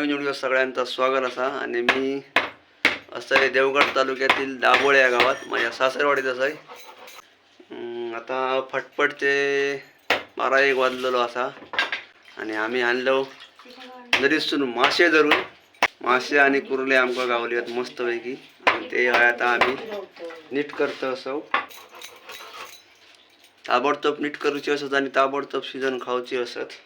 नवीन video सगळ्यांचं स्वागत असा. आणि मी असं आहे देवगड तालुक्यातील दाबोळे या गावात माझ्या सासरवाडीत असं आहे. आता फटफटचे बारा एक वाजलेलो असा. आणि आम्ही आणलो नदीसून मासे धरून. मासे आणि कुर्ले आमकां गावले आहेत मस्तपैकी. आणि ते आता आम्ही नीट करतो असो. ताबडतोब नीट करूची असत आणि ताबडतोब शिजन खाऊची असत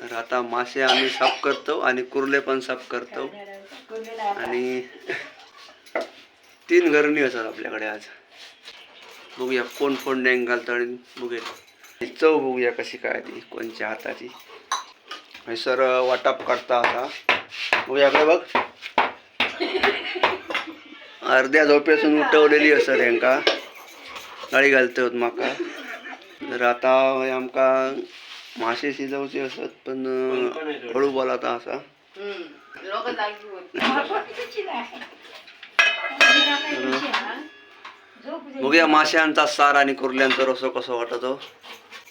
तर आता मासे आम्ही साफ करतो आणि कुर्ले पण साफ करतो. आणि तीन घरणी असतात आपल्याकडे आज. बघूया कोण फोन डँग घालतं आणि बघूया. चव बघूया कशी काय ती कोणच्या हाताची. सर वाटाप काढता आता. बघूया इकडे बघ. अर्ध्या झोपेसून उठवलेली असत हेंका गाडी घालते होत म्हाका तर आता हे आमका मासे शिजवचे असत पण हळू बोलाता असा. बघूया माशांचा सार आणि कुर्ल्यांचा रसो कसं वाटतो.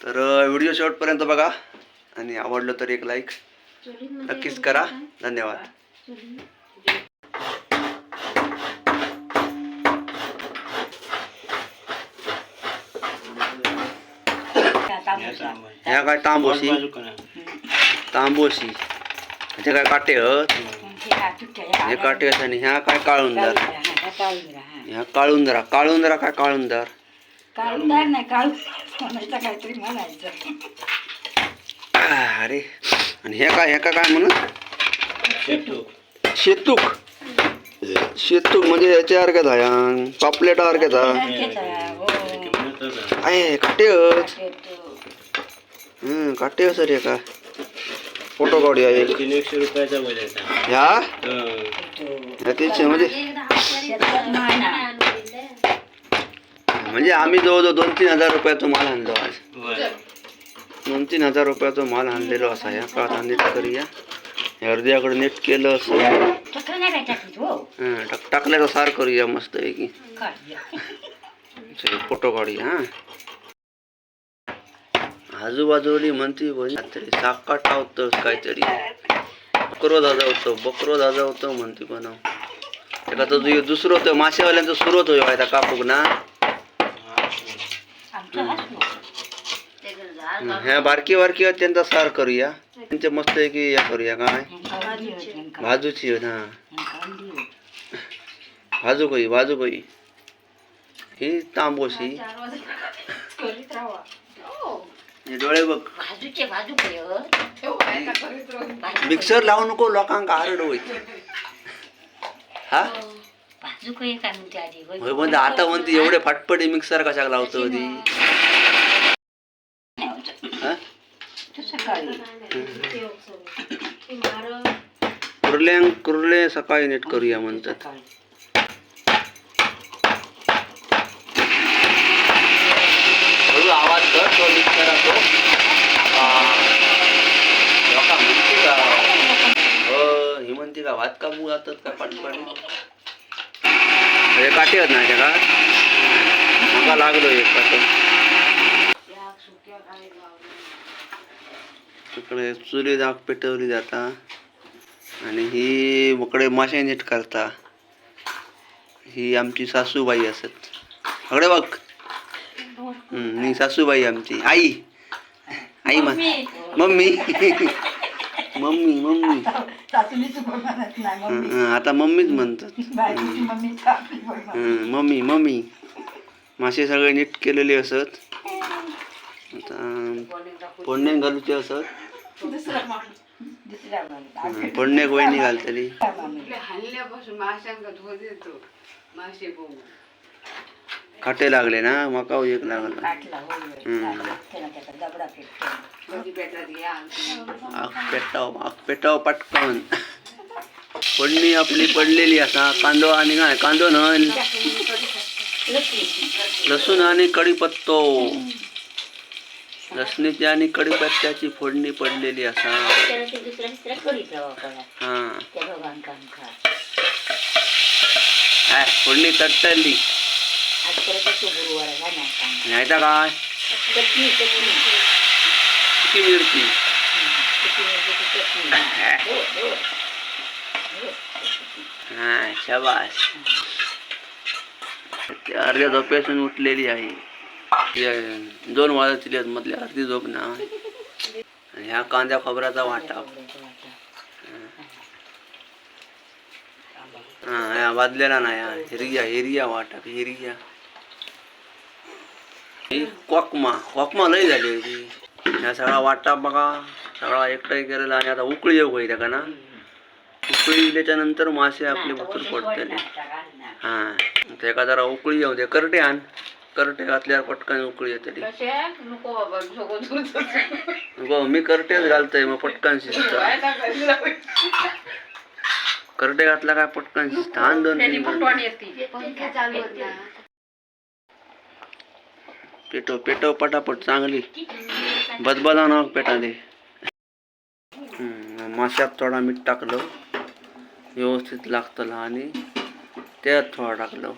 तर व्हिडिओ शेवटपर्यंत बघा. आणि आवडलं तर एक लाईक नक्कीच करा. धन्यवाद. ह्या काय तांबोशी? तांबोशी. ह्याचे काय काटे हत हे काटे आहेत आणि ह्या काय काळुंदर? ह्या काळुंदरा. काळुंदरा काय काळुंदर? काळूदार नाही काळू काहीतरी म्हणायचं. अरे. आणि हे काय ह्या काय म्हणत शेतूक. शेतूक. म्हणजे याच्या अर्घ्यात आहे पापलेटा अर्घ्यात आहे. हो. आहे काटे हं सर काय फोटो काढूया एक. एकशे रुपयाचा ह्या तेच म्हणजे? म्हणजे आम्ही जवळजवळ दोन तीन हजार रुपयाचा माल आणलो आज. दोन तीन हजार रुपयाचा माल आणलेलो असा. ह्या का आता नीट करूया. हे अर्ध्याकडे नीट केलं असं. हं, टाक टाकल्याचा सार करूया मस्त पैकी फोटो काढूया हा. आजूबाजूली म्हणती काहीतरी साका टावतं काहीतरी. बकरो दादा होतो बकरो दादा होतो म्हणती पण. एका तो जो दुसरं होतं मासेवाल्यांचं सुरू होतो आता कापूक ना. हं, ह्या बारकी बारकी त्यांचा सार करूया. त्यांचे मस्त की या करूया काय भाजूची हा. भाजू कोई भाजू कोई ही तांबोशी. हे डोळे बघ. बाजूचे बाजू मिक्सर लावू नको लोकांका आरड होईल. हा? बाजू काय काय म्हणते आधी? होय. होय म्हणजे आता म्हणते एवढे फाटपटे मिक्सर कशाक लावतो ती हा? कुर्ल्यांक कुर्ले सकाळी नीट करूया म्हणतात. ही का भात कापू जातात का पाटपाडी? हे काटे आहेत ना जगात म्हाका लागलो एक कसं इकडे चुली दाग पेटवली जाता. आणि ही इकडे मासे नीट करता. ही आमची सासूबाई असत. सगळे बघ. हम्म, ही सासूबाई आमची. आई. आई मा मम्मी. Mummy mummy. सासूनी चुकून म्हणत नाही मम्मी. हं, आता मम्मीच म्हणतात. बायकोची मम्मी आपली बोल म्हणते. हं, मम्मी मम्मी. मासे सगळे नीट केलेले असत. आता फोडणे घालूचे असत. दुसरा माणूस दुसऱ्या माणूस फोडणे वहिनी घालतली. हल्ल्यापासून माशांका येतो? मासे काटे लागले ना मका एक लागला. आग पेटाव आग पेटाव पटकन. फोडणी आपली पडलेली असा कांदो आणि काय कांदो न लसूण आणि कढीपत्तो लसणीची आणि कढीपत्त्याची फोडणी पडलेली असा. हा. फोडणी तट्टली आज परत गुरुवार हा नाही सांग नाही तर काय चटणी चटणी किती मिरची हम्म. हा शाबास. अर्ध्या झोपेसून उठलेली आहे. अं, दोन वाजतली आहेत अर्धी झोप ना. आणि ह्या कांद्या खोबऱ्याचा वाटा. हा वाजलेला नाही हिरिया हिरिया वाटा हिरिया कोकमा कोकमा लय झाली होती. ह्या सगळा वाटा बघा सगळा एकटाही केलेला आणि आता उकळी येऊ होई का ना? उकळी दिल्याच्या नंतर मासे आपले भरपूर पडतले. हा ते का जरा उकळी येऊ दे. करटे आण. करटे घातल्यावर पटकन उकळी येते कशा नको बाबा झोको दूर गो मी करटेच घालतोय मग पटकन शिजत. करटे घातला काय पटकन शिजत? आण दोन पेटो पेटो पटापट चांगली. बदबदा नाव पेटा दे. माशात थोडा मीठ टाकलं. व्यवस्थित लागतं आणि त्यात थोडा टाकलं.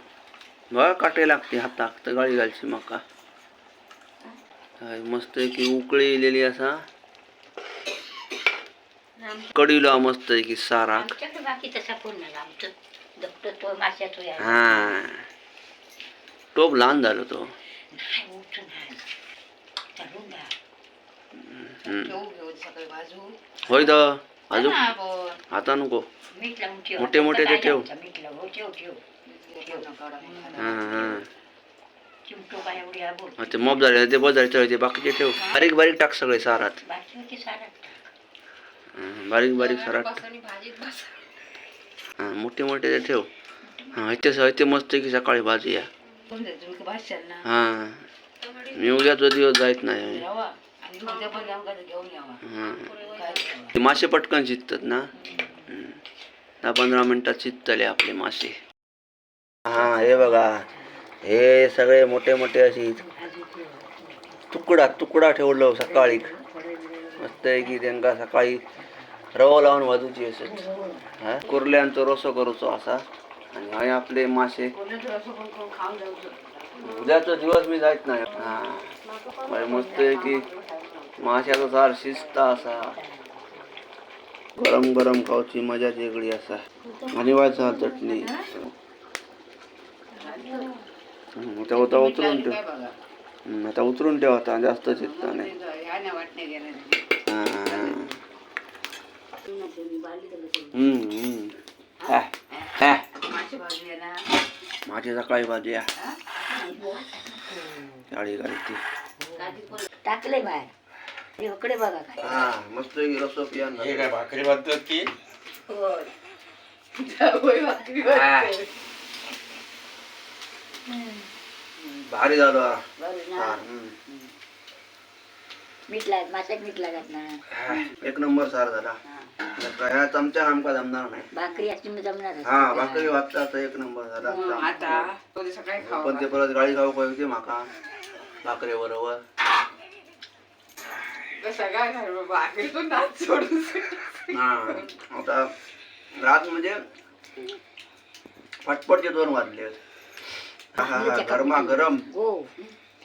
बघा काटे लागते हाताक तर गाळी घालची मका. मस्त की उकळी येलेली असा. कडीला मस्त की आहे. हा. टोप लहान झालो तो. चालून होय तर अजून? ना आपण. आता नको. मीठ लावून ठेव. मोठे मोठे ते ठेव. लावायचं? मीठ लावून ठेव ठेव. हा हा. चिमटो काय एवढी आहे बोल हा, ते मॉप झाले ते बस झाले ते बाकीचे ठेव. बारीक बारीक टाक सगळे सारात. बाकी होती सारा हा, बारीक बारीक सारात टाक. बसानी भाजीत बस हा, मोठे मोठे ते ठेव. हा इथे ते मस्त की सकाळी भाजी या कोण जायचं तुम्ही भाषण ना हा. मी उद्याचा दिवस जायत नाही? ते मासे पटकन शिजतात ना. दहा पंधरा मिनिटात शिजतले आपले मासे. हा हे बघा. हे सगळे मोठे मोठे अशी तुकडा तुकडा ठेवलं सकाळी. मस्त आहे की त्यांका सकाळी रवो लावून वाजूची असत हा? कुर्ल्यांचो रसो करूचो असा. आणि आपले मासे. उद्याचा दिवस मी जायत नाही. हा. मस्त आहे की माशाचा सार शिजता असा. गरम गरम खाऊची मजा वेगळी असा. आणि व्हायचा चटणी. आता होता उतरून ठेव. आता उतरून ठेव आता जास्त चित्ता नाही. माझी सकाळी भाजी या गाडी गाडी टाकले बाहेर. इकडे बघा काय. हा मस्त हे काय भाकरी की? होय. भाकरी. भारी झालं. बरं हा, ना हम्म. मीठ लाग माशात मीठ लागत ना. एक नंबर सार झाला. ह्या चमच्या आमका जमणार नाही. भाकरी जमणार हा भाकरी वागता आता एक नंबर झाला सकाळी खाऊ पण ते परत गाडी खाऊ पाहिजे माका. भाकरी बरोबर. बाबा नाच सोडून हा आता रात म्हणजे फटफटचे दोन वाजले. हा, हा, हा, गरमा गरम. हो.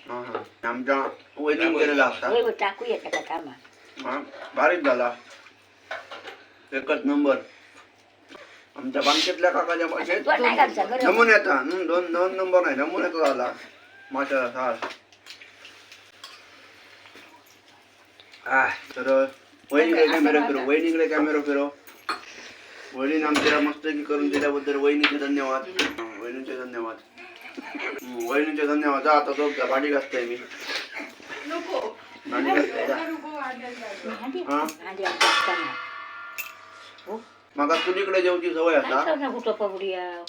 हा, हा. आमच्या वैदिक केलेला असता होय, होय, टाकू येतं का थांबा. हा, बारीक झाला. एकच नंबर. आमच्या बांकेतल्या काकाच्या भाषेत तो नाही घालचा गरम नमुन्याचा हं, दोन दोन नंबर नाही नमुन्याचा झाला माशाचा सार आ, तर वहिनीकडे कॅमेरा फिरव. वहिनीकडे कॅमेरा फिरव. वहिनीने आमच्या मस्तकी करून दिल्याबद्दल वहिनीचे धन्यवाद. हं, वहिनीचे धन्यवाद. हं, वहिनीचे धन्यवाद. जा आता झोप जा भांडी घासतोय मी. नको. भांडी घासतोय. जा. नको वाढायला आधी हा? आधी आमच्या असताना. मग तुझीकडे जेवची सवय आता? करणार कुठं पगडूया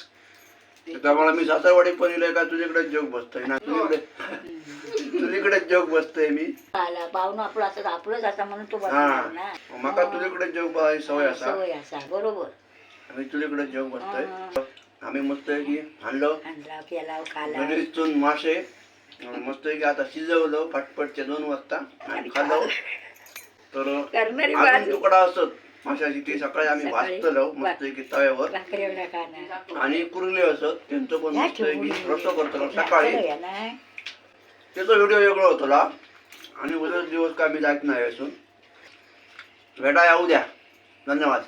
त्यामुळे मी सासरवाडी पण येलोय का तुझ्याकडे जोग बसतोय ना? तुझीकडे तुझीकडे जोग बसतोय मी. आला पाहुणं आपलं असं आपलंच असा म्हणून तो हा. बसणार ना माका तुझ्याकडे जोग बसायची सवय असा. सवय असा बरोबर. आम्ही तुझ्याकडे जोग बसतोय. आम्ही मस्त आहे की आणलं. आणला केला खाला. घरीचून मासे. मस्त आहे की आता शिजवलं फटफटच्या दोन वाजता. आणि खाल्लं. तर करणारी अजून बाजू तुकडा असत. माशाची ती सकाळी आम्ही भाजतलो मस्त आहे की तव्यावर खाणार आणि कुरले असत त्यांचं पण या मस्त की करतो सकाळी. त्याचा व्हिडिओ वेगळा होता आणि उद्याच दिवस काय मी जात नाही असून भेटा येऊ द्या धन्यवाद.